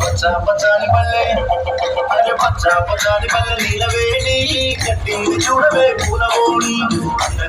పచ్చా పచ్చాని పల్లె అరే పచ్చా పచ్చాని పల్లె నీలవేణి కట్టింది చూడవే పూలవోణి అందర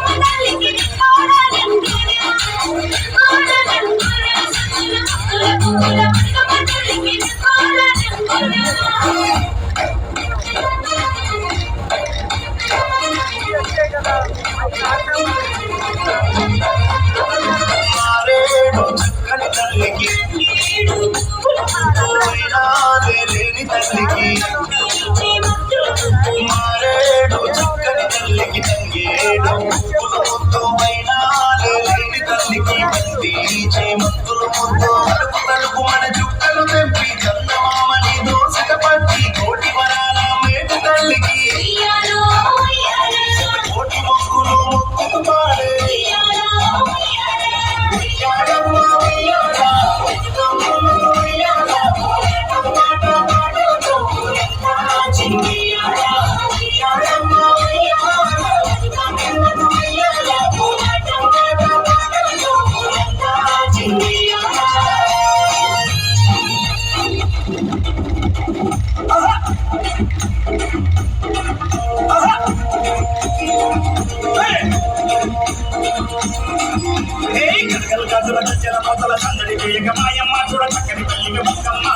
రాజుల చచ్చల మోతల సందడి వేయక మాయమ్మ చూడ చక్కని తల్లిక బతుకమ్మ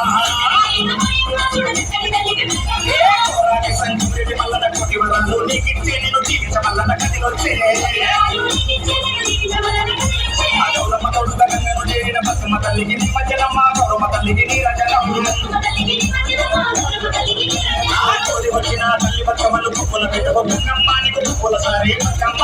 పోరాటి సంచుడి మల్లన కొట్టి వరాలు నీకిచ్చే నేను జీవిత మల్లన కదిలొచ్చే అదౌలమ్మ తోడుత గంగను చేరిన బతుమ్మ తల్లికి నిమ్మజలమ్మ గౌరమ్మ తల్లికి నీరజలం తోడి వచ్చిన తల్లి బతుకమ్మను కుప్పల పెట్టవ బతుకమ్మ నీకు కుప్పల సారే బతుకమ్మ